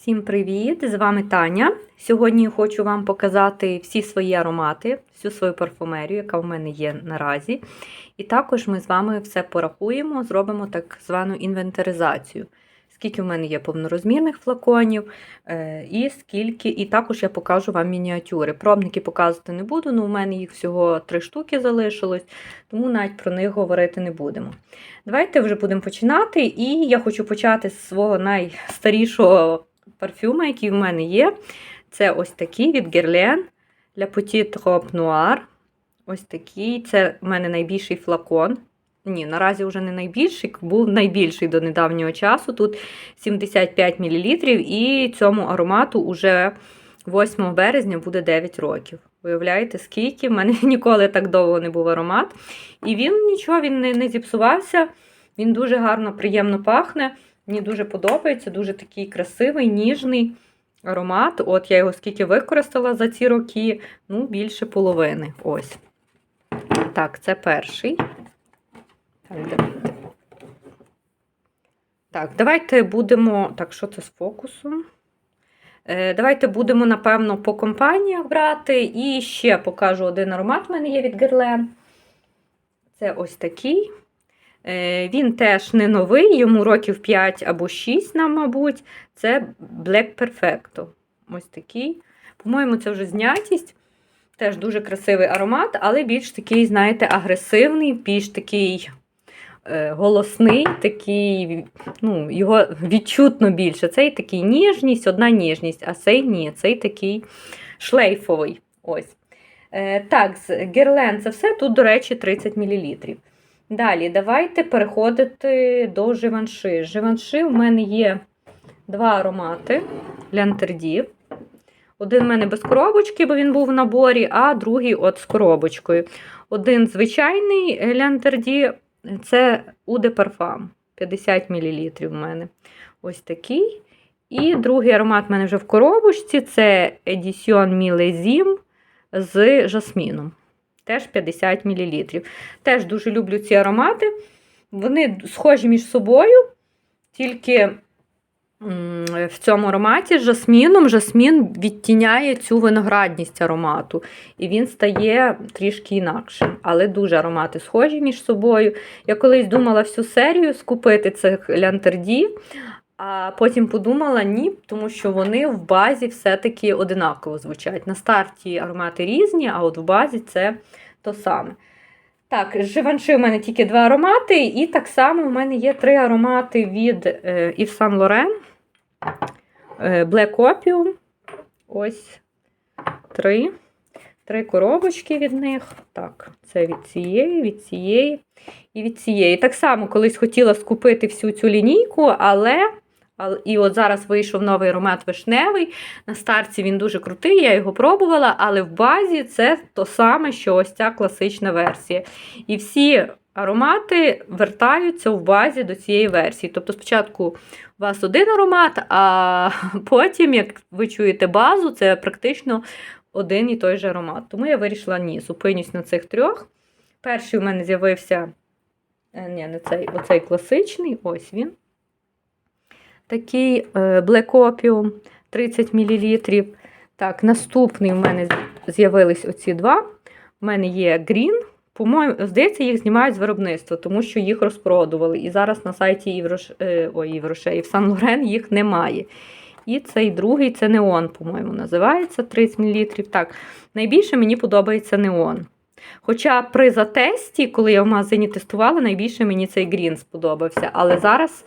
Всім привіт! З вами Таня. Сьогодні хочу вам показати всі свої аромати, всю свою парфумерію, яка в мене є наразі. І також ми з вами все порахуємо, зробимо так звану інвентаризацію. Скільки в мене є повнорозмірних флаконів, е, і скільки, і також я покажу вам мініатюри. Пробники показувати не буду, але у мене їх всього три штуки залишилось, тому навіть про них говорити не будемо. Давайте вже будемо починати. І я хочу почати з свого найстарішого парфюма, який в мене є. Це ось такий від Guerlain La Petite Robe Noire. Ось такий. Це в мене найбільший флакон. Ні, наразі вже не найбільший, був найбільший до недавнього часу. Тут 75 мл, і цьому аромату уже 8 березня буде 9 років. Уявляєте, скільки? В мене ніколи так довго не був аромат. І він нічого він не, не зіпсувався. Він дуже гарно, приємно пахне. Мені дуже подобається, дуже такий красивий, ніжний аромат. От я його скільки використала за ці роки, ну, більше половини. Ось. Так, це перший. Так, давайте. Так, давайте будемо. Так, що це з фокусом? Е, Давайте будемо, напевно, по компаніях брати. І ще покажу один аромат в мене є від Guerlain. Це ось такий. Е, Він теж не новий, йому років 5 або 6, нам, мабуть. Це Black Perfecto. Ось такий. По-моєму, це вже знятість. Теж дуже красивий аромат, але більш такий, знаєте, агресивний, більш такий е, голосний, такий, ну, його відчутно більше. Цей такий ніжність, одна ніжність, а цей ні, цей такий шлейфовий. Ось. Е, так, Guerlain це все. Тут, до речі, 30 мл. Далі, давайте переходити до живанши. Живанши в мене є два аромати Лянтерді. Один в мене без коробочки, бо він був в наборі, а другий от з коробочкою. Один звичайний Лянтерді це Уде Парфам. 50 мл в мене. Ось такий. І другий аромат в мене вже в коробочці це Edition Millésime з жасміном теж 50 мл. Теж дуже люблю ці аромати. Вони схожі між собою, тільки в цьому ароматі з жасміном жасмін відтіняє цю виноградність аромату. І він стає трішки інакшим. Але дуже аромати схожі між собою. Я колись думала всю серію скупити цих лянтерді. А потім подумала, ні, тому що вони в базі все-таки одинаково звучать. На старті аромати різні, а от в базі це то саме. Так, Живанши у мене тільки два аромати, і так само у мене є три аромати від е, Yves Saint Laurent. Е, Black Opium. Ось три. Три коробочки від них. Так, це від цієї, від цієї і від цієї. Так само колись хотіла скупити всю цю лінійку, але. І от зараз вийшов новий аромат вишневий. На старті він дуже крутий, я його пробувала, але в базі це то саме, що ось ця класична версія. І всі аромати вертаються в базі до цієї версії. Тобто, спочатку у вас один аромат, а потім, як ви чуєте базу, це практично один і той же аромат. Тому я вирішила, ні, зупинюсь на цих трьох. Перший у мене з'явився ні, не цей, оцей класичний, ось він такий е, Black Opium 30 мл. Так, наступний у мене з'явились оці два. У мене є Green. По-моєму, здається, їх знімають з виробництва, тому що їх розпродували. І зараз на сайті Єврош... Е, Євроше, і в Сан Лорен їх немає. І цей другий це неон, по-моєму, називається 30 мл. Так, найбільше мені подобається неон. Хоча при затесті, коли я в магазині тестувала, найбільше мені цей грін сподобався. Але зараз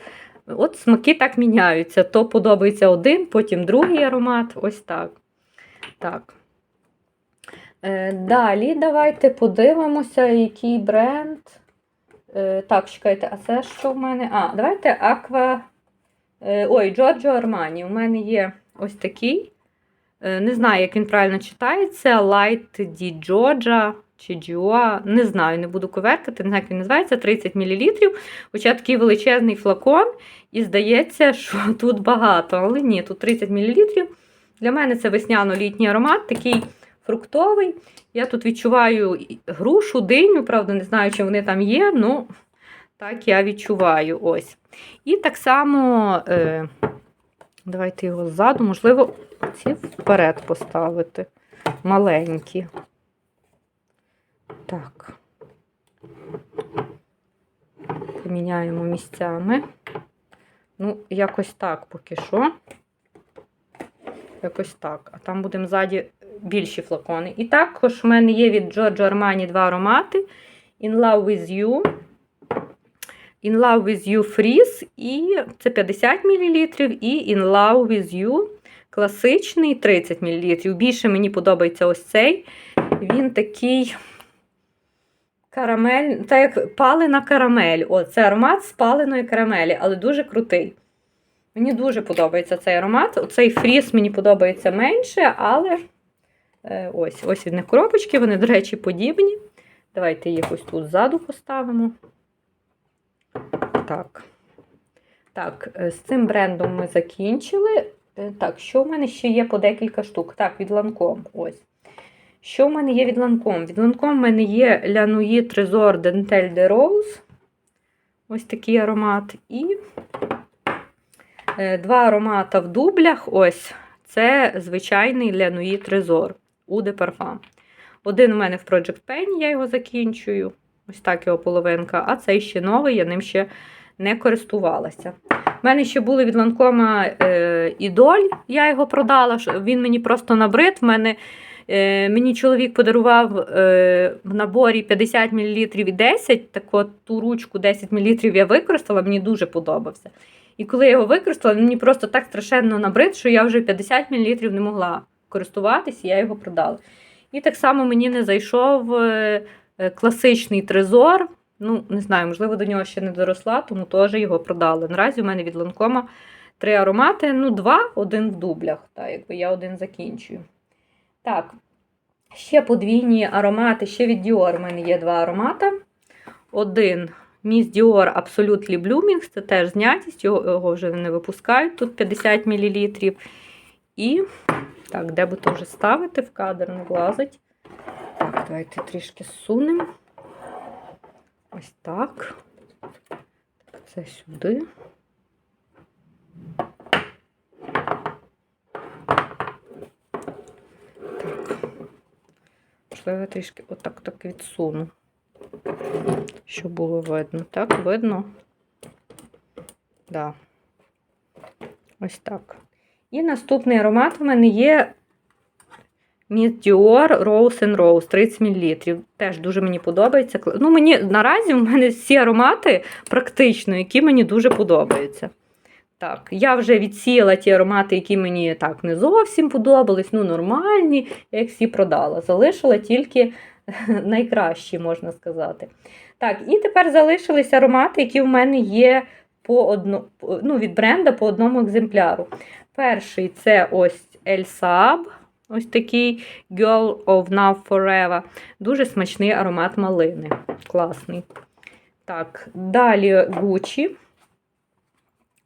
От смаки так міняються. То подобається один, потім другий аромат. Ось так. Так. Е, Далі давайте подивимося, який бренд. Е, Так, чекайте, а це що в мене? А, давайте Aqua. Е, ой, Giorgio Armani. У мене є ось такий. Не знаю, як він правильно читається. Light di Giorgia чи Джіоа, не знаю, не буду коверкати, не знаю, як він називається, 30 мл. Хоча такий величезний флакон, і здається, що тут багато. Але ні, тут 30 мл. Для мене це весняно-літній аромат, такий фруктовий. Я тут відчуваю грушу, диню, правда, не знаю, чи вони там є, ну так я відчуваю. ось. І так само е, Давайте його ззаду, можливо, ці вперед поставити. Маленькі. Так. Поміняємо місцями. Ну, якось так поки що. Якось так. А там будемо ззаді більші флакони. І також в мене є від Giorgio Armani два аромати. In Love with You. In Love with You Freeze. І це 50 мл. І In Love with You класичний 30 мл. Більше мені подобається ось цей. Він такий карамель, так як палена карамель. О, це аромат з карамелі, але дуже крутий. Мені дуже подобається цей аромат. Оцей фріз мені подобається менше, але е, ось ось від них коробочки, вони, до речі, подібні. Давайте їх ось тут ззаду поставимо. Так. Так, е, з цим брендом ми закінчили. Е, Так, що в мене ще є по декілька штук? Так, від Lancome. Ось. Що в мене є від Lancome? Від Lancome в мене є Nuit Trésor Dentelle de Rose. Ось такий аромат. І е, два аромата в дублях. Ось. Це звичайний Nuit Trésor Eau de Parfum. Один у мене в Project Pen, я його закінчую. Ось так його половинка. А цей ще новий, я ним ще не користувалася. У мене ще були від Ланкома е, ідоль, я його продала. Він мені просто набрид. В мене, мені чоловік подарував е, в наборі 50 мл і 10. Так от ту ручку 10 мл я використала, мені дуже подобався. І коли я його використала, мені просто так страшенно набрид, що я вже 50 мл не могла користуватись, і я його продала. І так само мені не зайшов е, е, класичний трезор. Ну, не знаю, можливо, до нього ще не доросла, тому теж його продали. Наразі у мене від Ланкома три аромати, ну, два, один в дублях. Так, якби я один закінчую. Так, ще подвійні аромати, ще від Dior у мене є два аромата. Один Miss Dior Absolutely Blooming, це теж знятість, його, вже не випускають, тут 50 мл. І, так, де би то вже ставити, в кадр не влазить. Так, давайте трішки сунемо. Ось так. Це сюди. Можливо, я трішки отак так відсуну, щоб було видно. Так, видно? Да. Ось так. І наступний аромат у мене є Dior Rose and Rose 30 мл. Теж дуже мені подобається. Ну, мені наразі в мене всі аромати практично, які мені дуже подобаються. Так, я вже відсіяла ті аромати, які мені так не зовсім подобались, ну нормальні, я їх всі продала. Залишила тільки найкращі, можна сказати. Так, і тепер залишилися аромати, які в мене є по одно, ну, від бренда по одному екземпляру. Перший це ось El Saab, ось такий Girl of Now Forever. Дуже смачний аромат малини. Класний. Так, далі Gucci.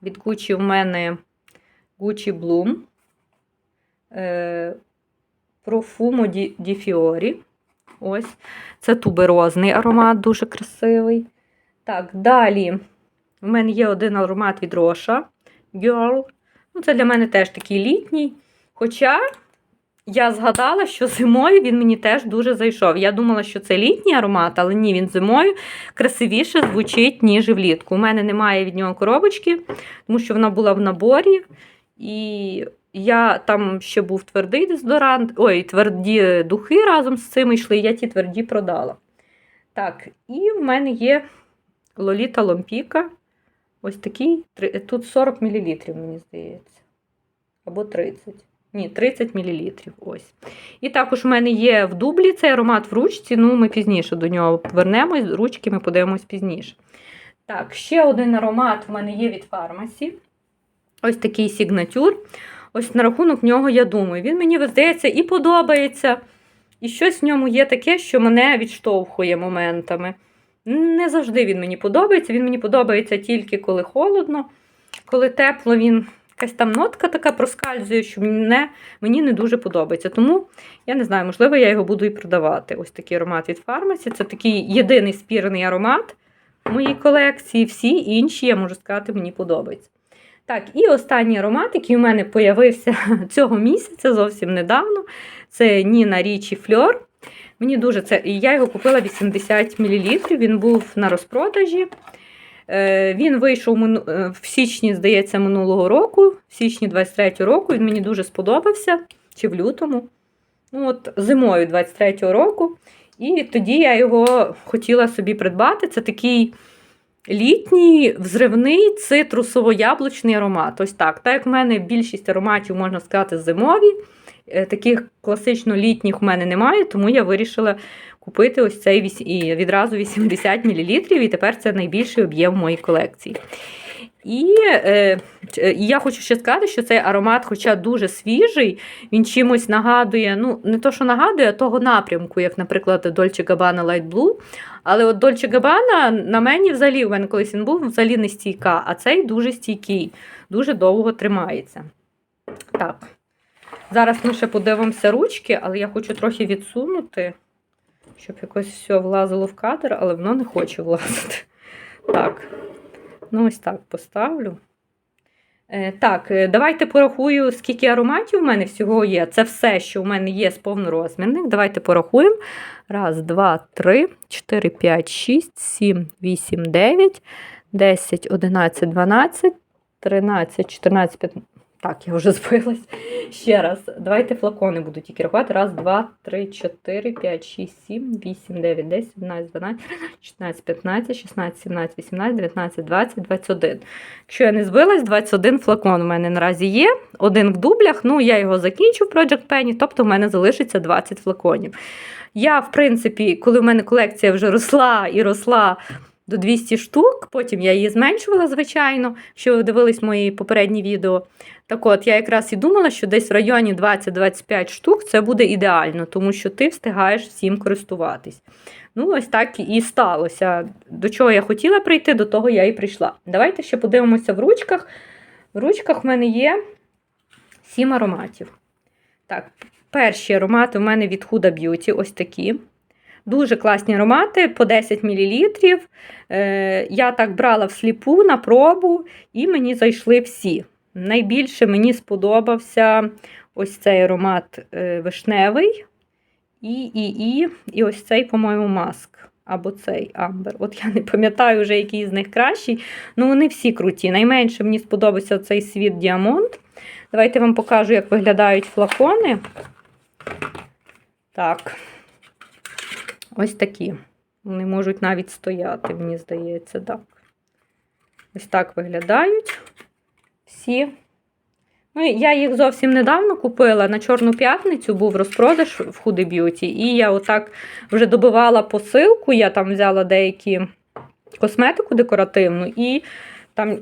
Від Gucci в мене Gucci Bloom. Е, Profumo di, Fiori. Ось. Це туберозний аромат, дуже красивий. Так, далі в мене є один аромат від Роша. Girl. Ну, це для мене теж такий літній. Хоча я згадала, що зимою він мені теж дуже зайшов. Я думала, що це літній аромат, але ні, він зимою красивіше звучить, ніж влітку. У мене немає від нього коробочки, тому що вона була в наборі. І я там ще був твердий дезодорант, ой, тверді духи разом з цим йшли, я ті тверді продала. Так, і в мене є Лоліта Ломпіка. Ось такий. Тут 40 мл, мені здається. Або 30. Ні, 30 мл. Ось. І також у мене є в дублі цей аромат в ручці. Ну, ми пізніше до нього повернемось, ручки ми подивимось пізніше. Так, ще один аромат в мене є від фармасі. Ось такий сігнатюр. Ось на рахунок нього я думаю. Він мені здається і подобається. І щось в ньому є таке, що мене відштовхує моментами. Не завжди він мені подобається. Він мені подобається тільки коли холодно, коли тепло, він якась там нотка така проскальзує, що мене, мені не дуже подобається. Тому я не знаю, можливо, я його буду і продавати. Ось такий аромат від фармасі. Це такий єдиний спірний аромат в моїй колекції. Всі інші, я можу сказати, мені подобаються. Так, і останній аромат, який у мене появився цього місяця, зовсім недавно. Це Ніна Річі Фльор. Мені дуже це. Я його купила 80 мл. Він був на розпродажі. Е, Він вийшов е, в січні, здається, минулого року, в січні 23-го року. Він мені дуже сподобався, чи в лютому. Ну, от Зимою 23-го року. І тоді я його хотіла собі придбати. Це такий літній взривний цитрусово-яблучний аромат. Ось так. Так як в мене більшість ароматів, можна сказати, зимові. е, Таких класично літніх в мене немає, тому я вирішила купити ось цей і відразу 80 мл, і тепер це найбільший об'єм моїй колекції. І е, я хочу ще сказати, що цей аромат, хоча дуже свіжий, він чимось нагадує, ну, не то, що нагадує, а того напрямку, як, наприклад, Dolce Gabbana Light Blue. Але от Dolce Gabbana на мені взагалі, у мене колись він був взагалі не стійка, а цей дуже стійкий, дуже довго тримається. Так. Зараз ми ще подивимося ручки, але я хочу трохи відсунути, щоб якось все влазило в кадр, але воно не хоче влазити. Так. Ну, ось так поставлю. Е, так, е, давайте порахую, скільки ароматів у мене всього є. Це все, що у мене є з повнорозмірних. Давайте порахуємо. Раз, два, три, чотири, п'ять, шість, сім, вісім, дев'ять, десять, одинадцять, дванадцять, тринадцять, чотирнадцять, п'ятнадцять. Так, я вже збилась. Ще раз. Давайте флакони буду тільки рахувати. Раз, два, три, чотири, п'ять, шість, сім, вісім, дев'ять, десять, одинадцять, дванадцять, чотирнадцять, п'ятнадцять, шістнадцять, сімнадцять, вісімнадцять, дев'ятнадцять, двадцять, двадцять один. Якщо я не збилась, 21 флакон у мене наразі є. Один в дублях. Ну, я його закінчу в Project Penny, тобто в мене залишиться 20 флаконів. Я, в принципі, коли в мене колекція вже росла і росла до 200 штук, потім я її зменшувала, звичайно, якщо ви дивились мої попередні відео. Так от, я якраз і думала, що десь в районі 20-25 штук це буде ідеально, тому що ти встигаєш всім користуватись. Ну, ось так і сталося. До чого я хотіла прийти, до того я і прийшла. Давайте ще подивимося в ручках. В ручках в мене є 7 ароматів. Так, перші аромати у мене від Huda Beauty, ось такі. Дуже класні аромати по 10 мл. Е, я так брала всліпу на пробу, і мені зайшли всі. Найбільше мені сподобався ось цей аромат е, вишневий. І, і, і, і ось цей, по-моєму, маск. Або цей амбер. От я не пам'ятаю вже, який з них кращий. Ну, вони всі круті. Найменше мені сподобався цей світ Діамонт. Давайте вам покажу, як виглядають флакони. Так. Ось такі. Вони можуть навіть стояти, мені здається, так. Ось так виглядають всі. Ну, я їх зовсім недавно купила. На Чорну п'ятницю був розпродаж в Huda Beauty, і я отак вже добивала посилку. Я там взяла деякі косметику декоративну, і там,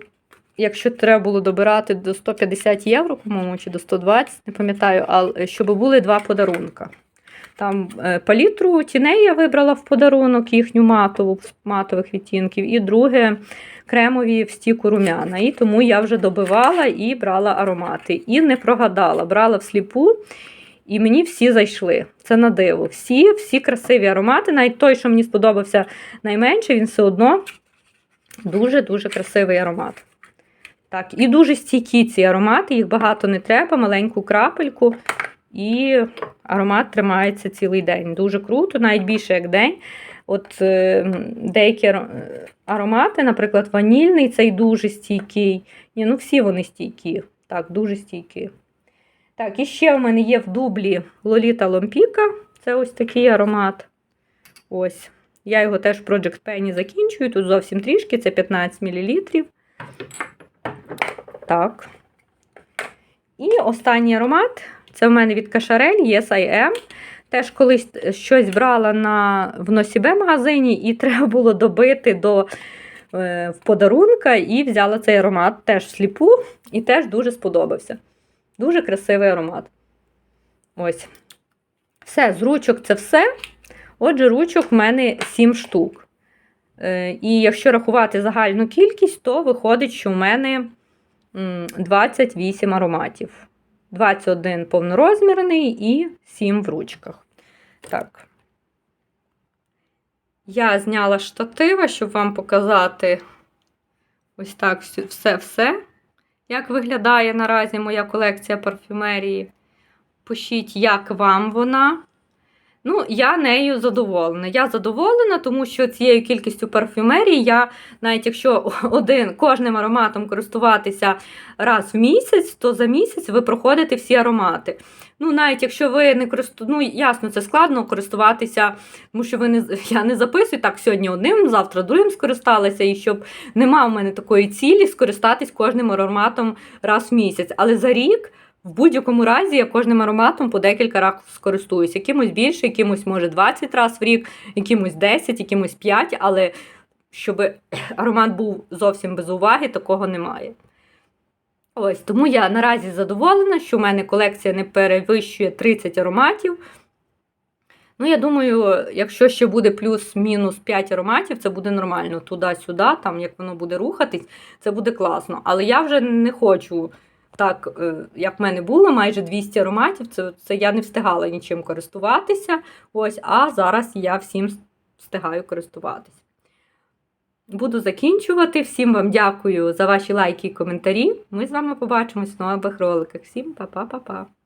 якщо треба було добирати до 150 євро, по-моєму, чи до 120, не пам'ятаю, але щоб були два подарунка. Там е, палітру тіней я вибрала в подарунок, їхню матову матових відтінків, і друге кремові в стіку румяна. І тому я вже добивала і брала аромати. І не прогадала, брала всліпу, і мені всі зайшли. Це на диво. Всі, всі красиві аромати. Навіть той, що мені сподобався найменше, він все одно дуже-дуже красивий аромат. Так, і дуже стійкі ці аромати, їх багато не треба, маленьку крапельку. І аромат тримається цілий день. Дуже круто, навіть більше як день. От е, деякі аромати, наприклад, ванільний, цей дуже стійкий. Ні, ну всі вони стійкі. Так, дуже стійкі. Так, і ще в мене є в дублі Лоліта Ломпіка. Це ось такий аромат. Ось. Я його теж в Project Penny закінчую. Тут зовсім трішки, це 15 мл. Так. І останній аромат це в мене від Кашарель Yes. Теж колись щось брала на, в Носібе магазині, і треба було добити до е, подарунка, і взяла цей аромат теж сліпу, і теж дуже сподобався. Дуже красивий аромат. Ось. Все, з ручок це все. Отже, ручок в мене 7 штук. Е, і якщо рахувати загальну кількість, то виходить, що в мене 28 ароматів. 21 повнорозмірний і 7 в ручках. Так. Я зняла штатива, щоб вам показати ось так все-все. як виглядає наразі моя колекція парфюмерії. Пишіть, як вам вона. Ну, я нею задоволена. Я задоволена, тому що цією кількістю парфюмерії я, навіть якщо один кожним ароматом користуватися раз в місяць, то за місяць ви проходите всі аромати. Ну, навіть якщо ви не користуєте, ну, ясно, це складно користуватися, тому що ви не, я не записую так сьогодні одним, завтра другим скористалася, і щоб нема в мене такої цілі скористатись кожним ароматом раз в місяць. Але за рік. В будь-якому разі я кожним ароматом по декілька разів скористуюсь. Якимось більше, якимось може 20 разів в рік, якимось 10, якимось 5, але щоб аромат був зовсім без уваги, такого немає. Ось, тому я наразі задоволена, що в мене колекція не перевищує 30 ароматів. Ну, я думаю, якщо ще буде плюс-мінус 5 ароматів, це буде нормально. Туди-сюди, там як воно буде рухатись, це буде класно. Але я вже не хочу так, е, як в мене було, майже 200 ароматів. Це, це я не встигала нічим користуватися. Ось, а зараз я всім встигаю користуватися. Буду закінчувати. Всім вам дякую за ваші лайки і коментарі. Ми з вами побачимось в нових роликах. Всім па-па-па-па!